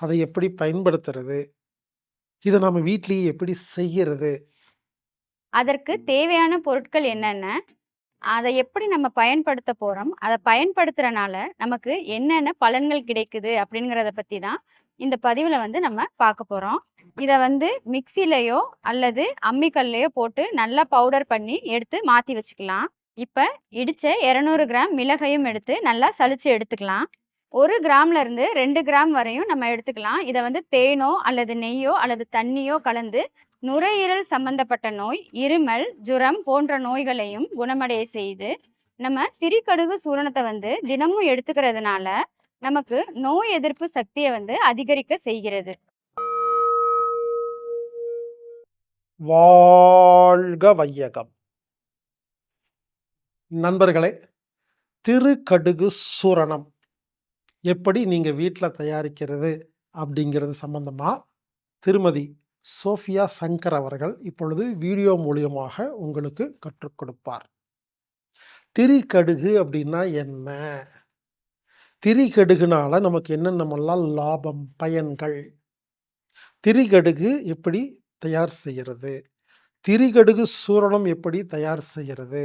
அதை எப்படி பயன்படுத்துறது? இத நம்ம வீட்லயே எப்படி செய்யறது? அதற்கு தேவையான பொருட்கள் என்னென்ன? அத எப்படி நம்ம பயன்படுத்த போறோம்? அத பயன்படுத்துறனால நமக்கு என்னென்ன பலன்கள் கிடைக்குது? அப்படிங்கிறத பத்தி தான் இந்த பதிவுல வந்து நம்ம பார்க்க போறோம். இத வந்து மிக்ஸிலயோ அல்லது அம்மிக்கல்லையோ போட்டு நல்லா பவுடர் பண்ணி எடுத்து மாத்தி வச்சுக்கலாம். இப்ப இடிச்ச 200 கிராம் மிளகையும் எடுத்து நல்லா சலிச்சு எடுத்துக்கலாம். ஒரு கிராம்ல இருந்து ரெண்டு கிராம் வரையும் நம்ம எடுத்துக்கலாம். இதை வந்து தேனோ அல்லது நெய்யோ அல்லது தண்ணியோ கலந்து நுரையீரல் சம்பந்தப்பட்ட நோய், இருமல், ஜுரம் போன்ற நோய்களையும் குணமடைய செய்து, நம்ம திரிக்கடுகு சூரணத்தை வந்து தினமும் எடுத்துக்கிறதுனால, நமக்கு நோய் எதிர்ப்பு சக்தியை வந்து அதிகரிக்க செய்கிறது. வாழ்க வையகம்! நண்பர்களே, திருக்கடுகு சூரணம் எப்படி நீங்கள் வீட்டில் தயாரிக்கிறது? அப்படிங்கிறது சம்பந்தமாக திருமதி சோஃபியா சங்கர் அவர்கள் இப்பொழுது வீடியோ மூலியமாக உங்களுக்கு கற்றுக் கொடுப்பார். திரிகடுகு அப்படின்னா என்ன? திரிகடுகுனால நமக்கு என்னென்னமெல்லாம் லாபம், பயன்கள்? திரிகடுகு எப்படி தயார் செய்கிறது திரிகடுகு சூரணம் எப்படி தயார் செய்கிறது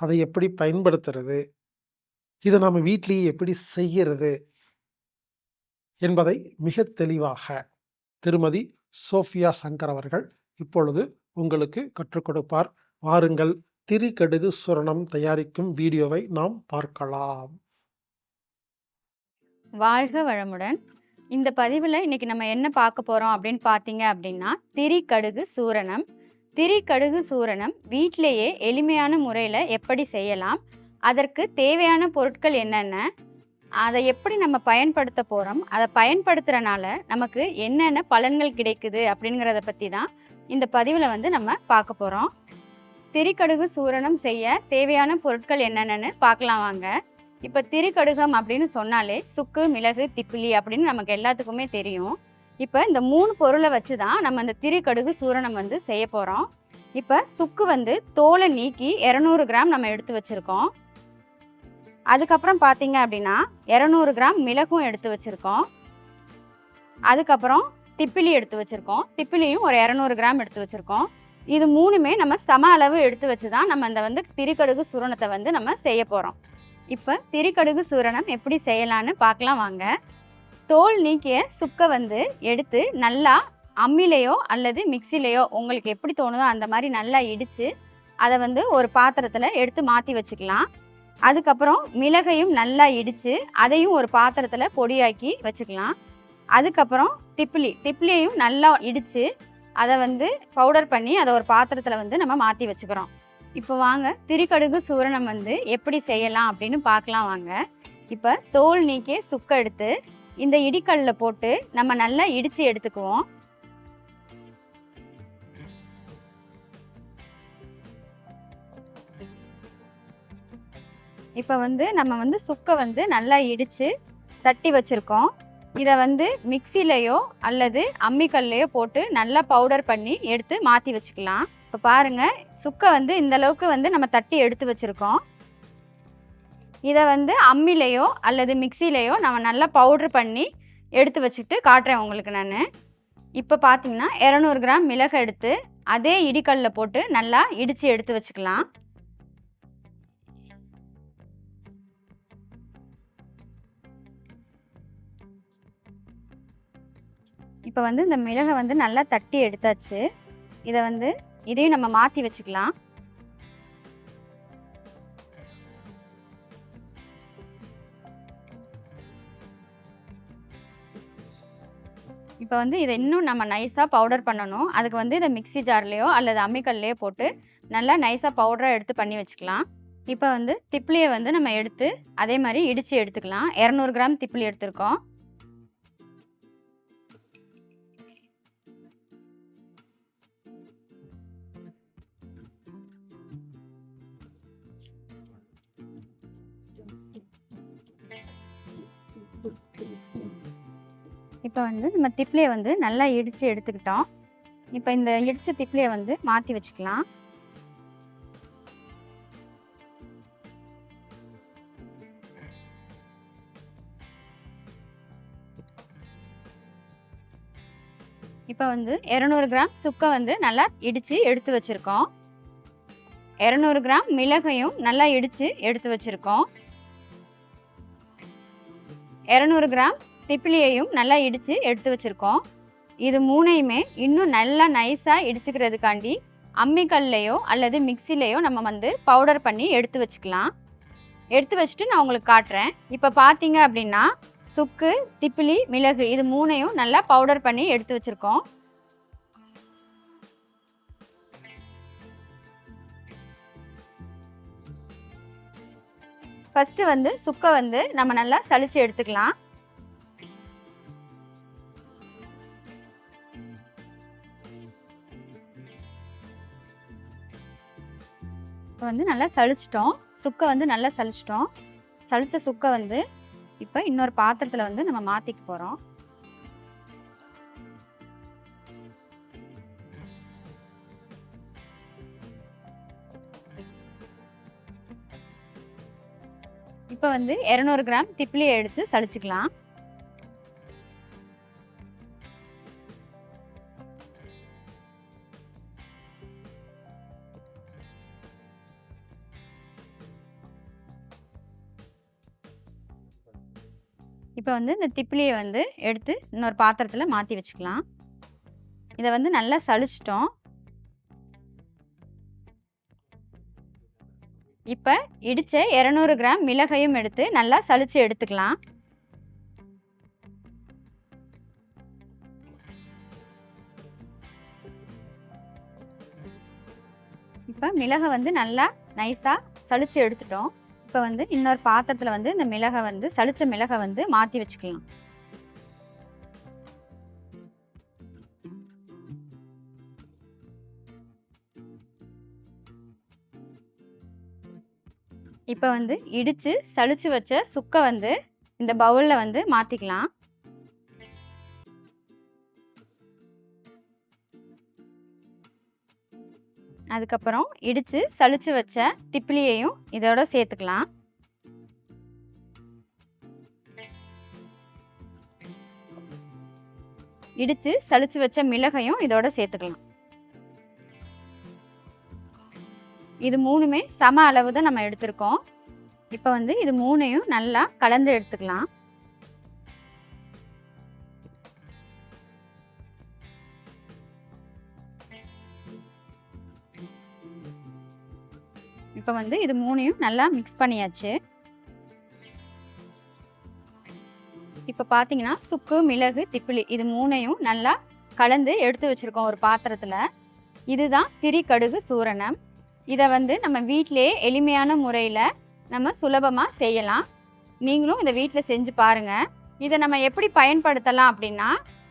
அதை எப்படி பயன்படுத்துறது? இதை நம்ம வீட்லேயே எப்படி செய்கிறது என்பதை மிகத் தெளிவாக திருமதி சோஃபியா சங்கர் அவர்கள் இப்பொழுது உங்களுக்கு கற்றுக் கொடுப்பார். வாருங்கள் திரிகடுகு சுரணம் தயாரிக்கும் வீடியோவை நாம் பார்க்கலாம். வாழ்க வளமுடன்! இந்த பதிவில் இன்னைக்கு நம்ம என்ன பார்க்க போகிறோம் அப்படின்னு பார்த்தீங்க அப்படின்னா, திரிகடுகு சூரணம். திரிகடுகு சூரணம் வீட்டிலேயே எளிமையான முறையில் எப்படி செய்யலாம்? அதற்கு தேவையான பொருட்கள் என்னென்ன? அதை எப்படி நம்ம பயன்படுத்த போகிறோம் அதை பயன்படுத்துகிறனால நமக்கு என்னென்ன பலன்கள் கிடைக்குது? அப்படிங்கிறத பற்றி தான் இந்த பதிவில் வந்து நம்ம பார்க்க போகிறோம் திரிக்கடுகு சூரணம் செய்ய தேவையான பொருட்கள் என்னென்னு பார்க்கலாம் வாங்க. இப்போ திரிக்கடுகம் அப்படின்னு சொன்னாலே சுக்கு, மிளகு, திப்பிலி அப்படின்னு நமக்கு எல்லாத்துக்குமே தெரியும். இப்போ இந்த மூணு பொருளை வச்சு தான் நம்ம இந்த திரிக்கடுகு சூரணம் வந்து செய்ய போகிறோம் இப்போ சுக்கு வந்து தோலை நீக்கி 200 கிராம் நம்ம எடுத்து வச்சுருக்கோம் அதுக்கப்புறம் பார்த்தீங்க அப்படின்னா, 200 கிராம் மிளகும் எடுத்து வச்சுருக்கோம் அதுக்கப்புறம் திப்பிலி எடுத்து வச்சுருக்கோம் திப்பிலியும் ஒரு 200 கிராம் எடுத்து வச்சுருக்கோம் இது மூணுமே நம்ம சம அளவு எடுத்து வச்சு தான் நம்ம அந்த வந்து திரிக்கடுகு சூரணத்தை வந்து நம்ம செய்ய போகிறோம் இப்போ திரிக்கடுகு சூரணம் எப்படி செய்யலான்னு பார்க்கலாம் வாங்க. தோல் நீக்கிய சுக்க வந்து எடுத்து நல்லா அம்மிலையோ அல்லது மிக்சிலேயோ உங்களுக்கு எப்படி தோணுதோ அந்த மாதிரி நல்லா இடித்து அதை வந்து ஒரு பாத்திரத்தில் எடுத்து மாற்றி வச்சுக்கலாம். அதுக்கப்புறம் மிளகையும் நல்லா இடித்து அதையும் ஒரு பாத்திரத்தில் பொடியாக்கி வச்சுக்கலாம். அதுக்கப்புறம் திப்ளி திப்ளியையும் நல்லா இடித்து அதை வந்து பவுடர் பண்ணி அதை ஒரு பாத்திரத்தில் வந்து நம்ம மாற்றி வச்சுக்கிறோம். இப்போ வாங்க திரிக்கடுகு சூரணம் வந்து எப்படி செய்யலாம் அப்படின்னு பார்க்கலாம் வாங்க. இப்போ தோல் நீக்கி சுக்க எடுத்து இந்த இடிக்கல்லில் போட்டு நம்ம நல்லா இடித்து எடுத்துக்குவோம். இப்போ வந்து நம்ம வந்து சுக்கை வந்து நல்லா இடித்து தட்டி வச்சுருக்கோம் இதை வந்து மிக்ஸிலயோ அல்லது அம்மிக்கல்லையோ போட்டு நல்லா பவுடர் பண்ணி எடுத்து மாற்றி வச்சுக்கலாம். இப்போ பாருங்கள் சுக்கை வந்து இந்த அளவுக்கு வந்து நம்ம தட்டி எடுத்து வச்சுருக்கோம் இதை வந்து அம்மிலையோ அல்லது மிக்ஸிலயோ நம்ம நல்லா பவுடர் பண்ணி எடுத்து வச்சுட்டு காட்டுறேன் உங்களுக்கு நான் இப்போ பார்த்தீங்கன்னா 200 கிராம் மிளகு எடுத்து அதே இடிக்கல்லில் போட்டு நல்லா இடித்து எடுத்து வச்சுக்கலாம். இப்போ வந்து இந்த மிளகை வந்து நல்லா தட்டி எடுத்தாச்சு. இதை வந்து இதையும் நம்ம மாற்றி வச்சுக்கலாம். இப்போ வந்து இதை இன்னும் நம்ம நைஸாக பவுடர் பண்ணணும். அதுக்கு வந்து இதை மிக்ஸி ஜார்லேயோ அல்லது அம்மிக்கல்லையோ போட்டு நல்லா நைஸாக பவுடராக எடுத்து பண்ணி வச்சுக்கலாம். இப்போ வந்து திப்ளியை வந்து நம்ம எடுத்து அதே மாதிரி இடித்து எடுத்துக்கலாம். 200 கிராம் திப்பிலி எடுத்திருக்கோம். இப்போ வந்து நம்ம திப்ளியை வந்து நல்லா இடித்து எடுத்துக்கிட்டோம். இப்போ இந்த இடித்த திப்ளியை வந்து மாற்றி வச்சுக்கலாம். இப்போ வந்து இரநூறு கிராம் சுக்கை வந்து நல்லா இடித்து எடுத்து வச்சுருக்கோம் இரநூறு கிராம் மிளகையும் நல்லா இடித்து எடுத்து வச்சுருக்கோம் இரநூறு கிராம் திப்பிலியையும் நல்லா இடித்து எடுத்து வச்சுருக்கோம். இது மூணையுமே இன்னும் நல்லா நைஸாக இடிச்சுக்கிறதுக்காண்டி அம்மிக்கல்லையோ அல்லது மிக்சிலையோ நம்ம வந்து பவுடர் பண்ணி எடுத்து வச்சுக்கலாம். எடுத்து வச்சுட்டு நான் உங்களுக்கு காட்டுறேன். இப்போ பார்த்தீங்க அப்படின்னா சுக்கு திப்பிலி மிளகு இது மூணையும் நல்லா பவுடர் பண்ணி எடுத்து வச்சுருக்கோம். ஃபஸ்ட்டு வந்து சுக்கை வந்து நம்ம நல்லா சளிச்சு எடுத்துக்கலாம். இப்போ வந்து நல்லா சலிச்சிட்டோம் சுக்கை வந்து நல்லா சலிச்சிட்டோம் சளிச்ச சுக்கை வந்து இப்போ இன்னொரு பாத்திரத்தில் வந்து நம்ம மாற்றிக்க போகிறோம் இப்போ வந்து இரநூறு கிராம் திப்பிலியை எடுத்து சலிச்சுக்கலாம் இப்போ வந்து இந்த திப்பிலியை வந்து எடுத்து இன்னொரு பாத்திரத்தில் மாற்றி வச்சுக்கலாம். இதை வந்து நல்லா சலிச்சிட்டோம் இப்போ இடித்த இரநூறு கிராம் மிளகையும் எடுத்து நல்லா சலித்து எடுத்துக்கலாம். இப்போ மிளகை வந்து நல்லா நைஸாக சலித்து எடுத்துட்டோம். இப்போ வந்து இன்னொரு பாத்திரத்தில் வந்து இந்த மிளகை வந்து சலித்த மிளகை வந்து மாற்றி வச்சுக்கலாம். இப்போ வந்து இடித்து சளிச்சு வச்ச சுக்கை வந்து இந்த பவுலில் வந்து மாற்றிக்கலாம் அதுக்கப்புறம் இடித்து சளிச்சு வச்ச திப்பிலியையும் இதோட சேர்த்துக்கலாம். இடித்து சளிச்சு வச்ச மிளகையும் இதோட சேர்த்துக்கலாம். இது மூணுமே சம அளவு தான் நம்ம எடுத்திருக்கோம். இப்போ வந்து இது மூணையும் நல்லா கலந்து எடுத்துக்கலாம். இப்போ வந்து இது மூணையும் நல்லா மிக்ஸ் பண்ணியாச்சு. இப்போ பார்த்தீங்கன்னா சுக்கு மிளகு திப்பிலி இது மூணையும் நல்லா கலந்து எடுத்து வச்சுருக்கோம் ஒரு பாத்திரத்தில். இதுதான் திரி கடுகு சூரணம். இதை வந்து நம்ம வீட்டிலே எளிமையான முறையில் நம்ம சுலபமாக செய்யலாம். நீங்களும் இதை வீட்டில் செஞ்சு பாருங்கள் இதை நம்ம எப்படி பயன்படுத்தலாம் அப்படின்னா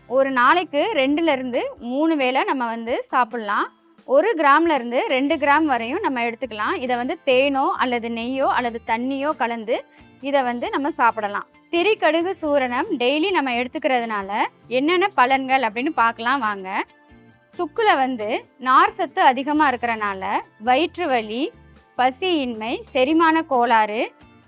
ஒரு நாளைக்கு ரெண்டுலேருந்து மூணு வேளை நம்ம வந்து சாப்பிட்லாம். ஒரு கிராம்லேருந்து ரெண்டு கிராம் வரையும் நம்ம எடுத்துக்கலாம். இதை வந்து தேனோ அல்லது நெய்யோ அல்லது தண்ணியோ கலந்து இதை வந்து நம்ம சாப்பிடலாம். திரிக்கடுகு சூரணம் டெய்லி நம்ம எடுத்துக்கிறதுனால என்னென்ன பலன்கள் அப்படின்னு பார்க்கலாம் வாங்க. சுக்குல வந்து நார் சத்து அதிகமாக இருக்கிறனால வயிற்று வலி பசியின்மை செரிமான கோளாறு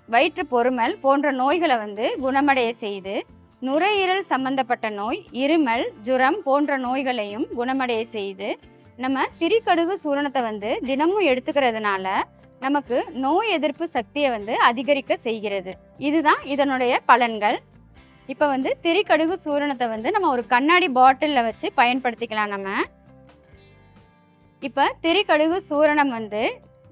வயிற்று பொறுமல் போன்ற நோய்களை வந்து குணமடைய செய்து நுரையீரல் சம்பந்தப்பட்ட நோய் இருமல் ஜுரம் போன்ற நோய்களையும் குணமடைய செய்து நம்ம திரிக்கடுகு சூரணத்தை வந்து தினமும் எடுத்துக்கிறதுனால நமக்கு நோய் எதிர்ப்பு சக்தியை வந்து அதிகரிக்க செய்கிறது. இதுதான் இதனுடைய பலன்கள். இப்போ வந்து திரிக்கடுகு சூரணத்தை வந்து நம்ம ஒரு கண்ணாடி பாட்டிலில் வச்சு பயன்படுத்திக்கலாம் நம்ம. இப்போ திரிக்கடுகு சூரணம் வந்து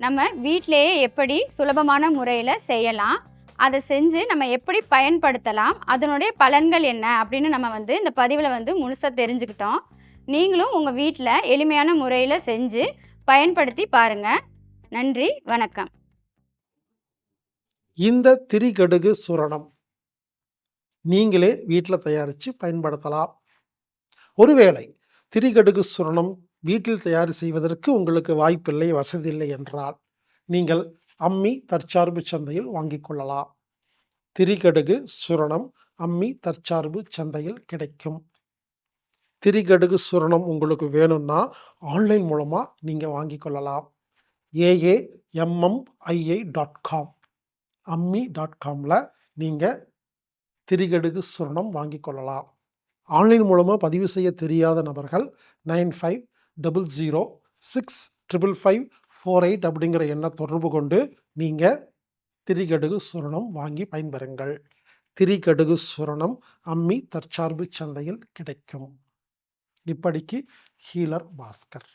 நம்ம வீட்டிலேயே எப்படி சுலபமான முறையில் செய்யலாம் அதை செஞ்சு நம்ம எப்படி பயன்படுத்தலாம் அதனுடைய பலன்கள் என்ன அப்படின்னு நம்ம வந்து இந்த பதிவில் வந்து முழுசாக தெரிஞ்சுக்கிட்டோம். நீங்களும் உங்கள் வீட்டில் எளிமையான முறையில் செஞ்சு பயன்படுத்தி பாருங்கள் நன்றி வணக்கம். இந்த திரிகடுகு சுரணம். நீங்களே வீட்டில் தயாரித்து பயன்படுத்தலாம். ஒருவேளை திரிகடுகு சுரணம் வீட்டில் தயார் செய்வதற்கு உங்களுக்கு வாய்ப்பில்லை வசதி இல்லை என்றால் நீங்கள் அம்மி தற்சார்பு சந்தையில் வாங்கிக் கொள்ளலாம். திரிகடுகு சுரணம் அம்மி தற்சார்பு சந்தையில் கிடைக்கும். திரிகடுகு சுரணம் உங்களுக்கு வேணும்னா ஆன்லைன் மூலமாக நீங்கள் வாங்கிக் கொள்ளலாம். A A M M I I dot com ammi dot காமில் நீங்கள் திரிகடுகு சுரணம் வாங்கிக் கொள்ளலாம். ஆன்லைன் மூலமாக பதிவு செய்ய தெரியாத நபர்கள் nine five double zero six triple five four eight அப்படிங்கிற எண்ணை தொடர்பு கொண்டு நீங்கள் திரிகடுகு சுரணம் வாங்கி பயன்பெறுங்கள். திரிகடுகு சுரணம் அம்மி தற்சார்பு சந்தையில் கிடைக்கும். இப்படிக்கு ஹீலர் பாஸ்கர்.